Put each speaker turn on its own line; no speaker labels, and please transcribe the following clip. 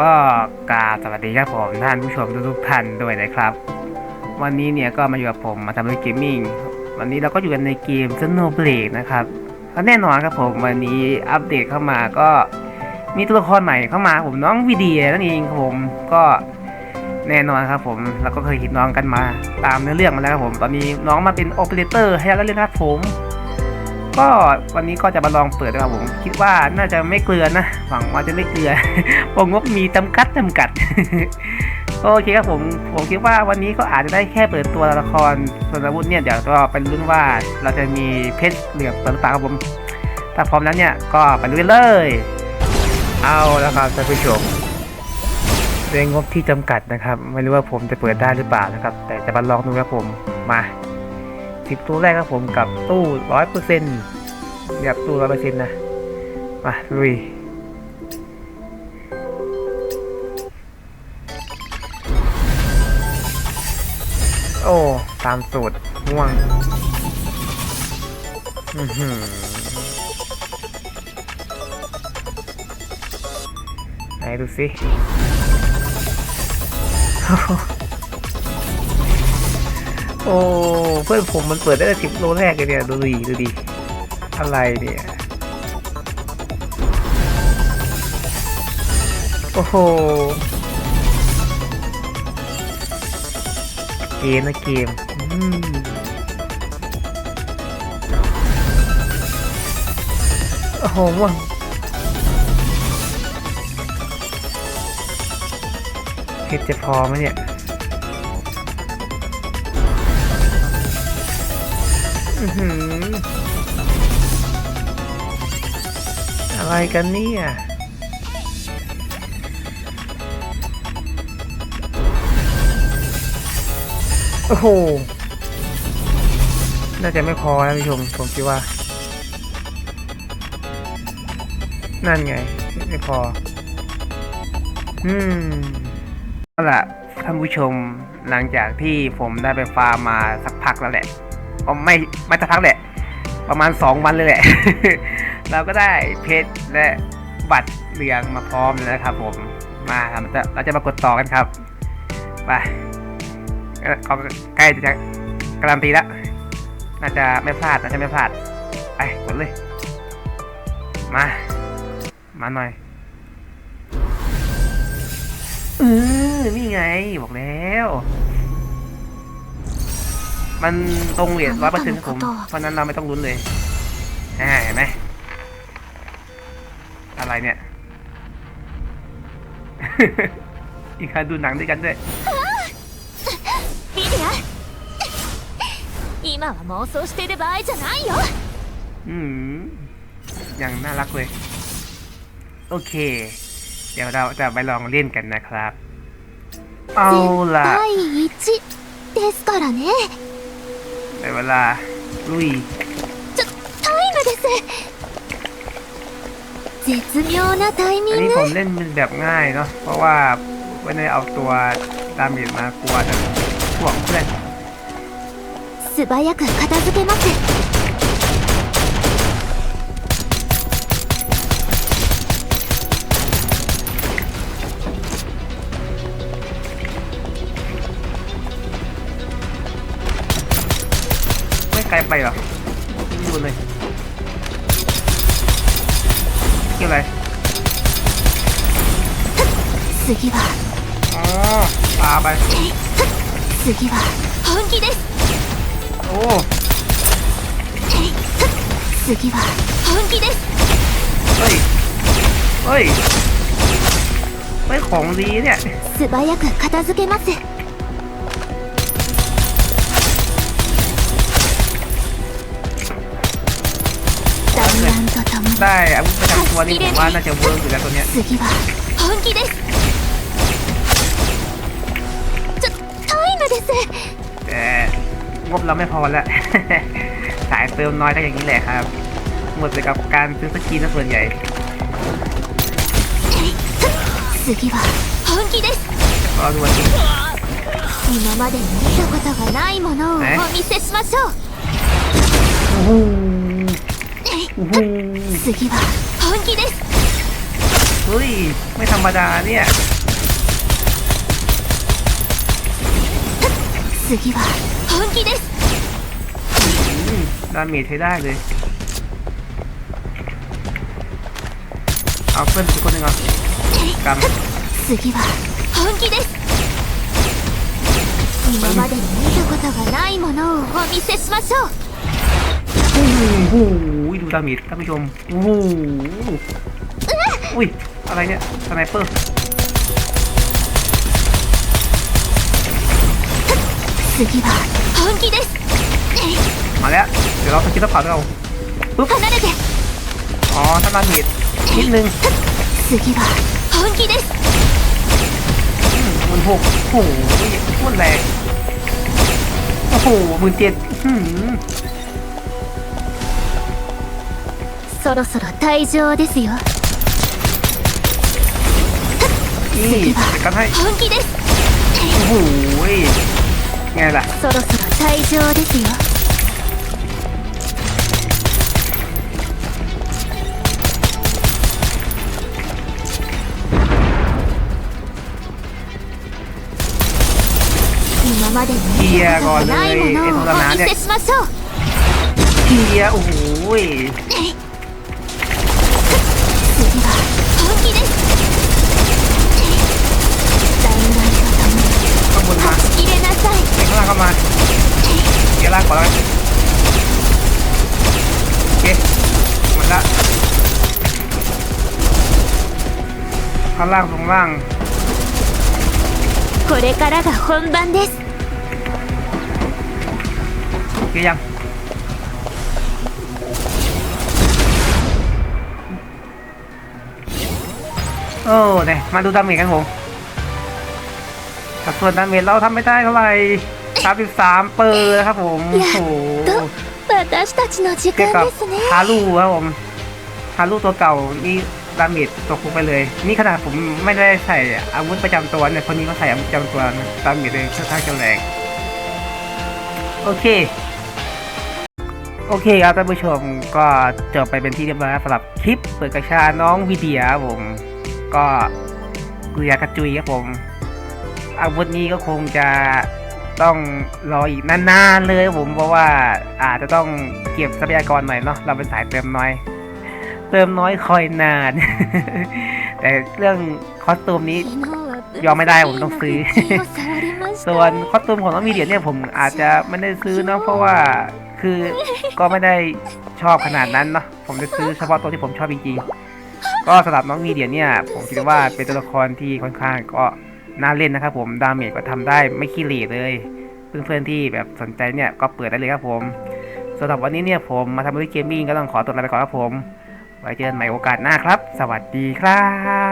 ก็กราบสวัสดีครับผมท่านผู้ชมทุกๆท่านด้วยนะครับ วันนี้เนี่ยก็มาอยู่กับผมมาทำเรื่องเกมมิ่งวันนี้เราก็อยู่กันในเกม Snowblade นะครับก็แน่นอนครับผมวันนี้อัปเดตเข้ามาก็มีตัวละครใหม่เข้ามาผมน้องวีเดียนั่นเองครับผมก็แน่นอนครับผมเราก็เคยเห็นน้องกันมาตามเนื้อเรื่องมาแล้วครับผม ตอนนี้น้องมาเป็นโอเปอเรเตอร์ให้เราเลยนะครับผม ก็วันนี้ก็จะมาลองเปิดนะครับผมคิดว่าน่าจะไม่เกลือนะหวังว่าจะไม่เกลือเพงงบมีจำกัดจำกัด โอเคครับผมผมคิดว่าวันนี้ก็อาจจะได้แค่เปิดตัวละครส่วนอาวุธเนี่ยเดี๋ยวก็เป็นรุ่นว่าเราจะมีเพชรเหลือเปิดหรือเปล่าครับผมถ้าพร้อมแล้วเนี่ยก็ไปลุยเลย เอาแล้วครับท่านผู้ชมด้วยงบที่จำกัดนะครับ ไม่รู้ว่าผมจะเปิดได้หรือเปล่านะครับ แต่จะมาลองดูครับผมมาสิบตัวแรกครับผมกับตู้ร้อยเปอร์เซ็นต์ แบบตู้ร้อยเปอร์เซ็นต์นะ มาลุยโอ้ตามสูตรม่วงไหนดูสิโอ้ เพื่อนผมมันเปิดได้แต่สิบโลแรกเลยเนี่ย ดูดิดูดิ อะไรเนี่ย โอ้โห เกมนะเกมอืมโอ้โหม่วงเพชรจะพอไหมเนี่ยอื้อหือ อะไรกันเนี่ยโอ้โห น่าจะไม่พอนะผู้ชม ผมคิดว่า นั่นไง ไม่พอ อืมเอาล่ะท่านผู้ชมหลังจากที่ผมได้ไปฟาร์มมาสักพักแล้วแหละอ๋อไม่ไม่สักพักแหละ ประมาณสองวันเลยแหละ เราก็ได้เพชรและบัตรเหลืองมาพร้อมแล้วนะครับผมมาเราจะเราจะมากดต่อกันครับไปเอ่อก็ใกล้จะการันตีแล้วน่าจะไม่พลาดน่าจะไม่พลาดไปกดเลย มา มาหน่อยเออนี่ไงบอกแล้ว มันตรงเหรียญร้อยเปอร์เซ็นต์ผมเพราะนั้นเราไม่ต้องลุ้นเลยอ่าเห็นไหม อีกครั้งดูหนังด้วยกันด้วย
リディア今は妄想してる場合じゃないよ
อืมอย่างน่ารักเลย โอเค เดี๋ยวเราจะไปลองเล่นกันนะครับ เอาล่ะ
第一ですからね
ในเวลา ลุย
ちょタイムです 絶妙なタイミ
อัน
ン
นี้
グ
ผมเล่นเป็นแบบง่ายเนาะ เพราะว่าไม่ได้เอาตัวดาเมจมากลัวจะห่วงเพื่อน
素早く片付けます
ไม่ไกลไปหรอดูเลยเกี่ย วอะไร
次は
อ๋อปลาไป
次は本気です
โอ้
次は本気です
เฮ้ย เฮ้ยไม่ของดีเนี่ย
素早く片付けます
ได้อาวุธประจำตัวนี่ผมว่าน่าจะเวิร์กอยู่แล้วตัวเนี้ย
次は本気ですちょタイムです
แต่งบเราไม่พอแล้ว สายเติมน้อยก็อย่างนี้แหละครับ หมดไปกับการซื้อสกินนะส่วนใหญ่
次は本気です
รอดูวันนี้
今までに見たことがないものをお
え
見せしましょう
โอ้โหโอ้โห
次は本気です
เฮ้ย ไม่ธรรมดาเนี่ย
次は本気です
อืมดาเมจใช้ได้เลย เอาเพื่อนอีกคนหนึ่งเหรอกำ
次は本気です今までに見たことがないものをお見せしましょう
โอ้โหดูดาเมจท่านผู้ชมโอ้โหอุ้ยอะไรเนี่ยสไนเปอร์มาแล้วเดี๋ยวเราสกิลสะพานเราปุ๊บอ๋อท่านดาเมจนิดนึงมันหกโอ้โหมันแรงโอ้โหมืนเจ็ดอืม
そろそろ退場ですよ
นี่จัดการให้
本気です
โอ้โหไงล่ะ
そろそろ退場ですよ 今までに見たことがないものをお見せしましょう
เคลียร์โอ้โห
次
ข้างล่างตรงล่าง
これからが本番です
เคลียร์ยังโอ้เนี่ยมาดูดาเมจกันผมสัดส่วนดาเมจเราทำไม่ได้เท่าไหร่33เปอร์นะครับผมโอ้โห
と私たちの時
เทียบ
間
กับ
ですね
ฮารูครับผมฮารูตัวเก่านี่ ดาเมจตกลงไปเลย นี่ขนาดผมไม่ได้ใส่อาวุธประจำตัวเนี่ยคนนี้ก็ใส่อาวุธประจำตัวดาเมจเลยค่อนข้างจะแรงโอเค โอเคครับท่านผู้ชมก็จบไปเป็นที่เรียบร้อยสำหรับคลิปเปิดกระชาน้องวิเดียครับผม ก็เกลือกระจุยครับผม อาวุธนี้ก็คงจะต้องรออีกนานๆเลยผมเพราะว่าอาจจะต้องเก็บทรัพยากรหน่อยเนาะเราเป็นสายเติมน้อย เติมน้อยคอยนาน แต่เรื่องคอสตูมนี้ยอมไม่ได้ผมต้องซื้อ ส่วนคอสตูมของน้องมีเดียเนี่ยผมอาจจะไม่ได้ซื้อเนาะเพราะว่าคือก็ไม่ได้ชอบขนาดนั้นเนาะผมจะซื้อเฉพาะตัวที่ผมชอบจริงๆ ก็สำหรับน้องมีเดียเนี่ย ผมคิดว่าเป็นตัวละครที่ค่อนข้างก็น่าเล่นนะครับผมดาเมจก็ทำได้ไม่ขี้เหร่เลยเพื่อนๆที่แบบสนใจเนี่ยก็เปิดได้เลยครับผมสำหรับวันนี้เนี่ยผมมาทำเรื่อเกมมิ่งก็ต้องขอตัวลาไปก่อนครับผม ไว้เจอกันใหม่โอกาสหน้าครับ สวัสดีครับ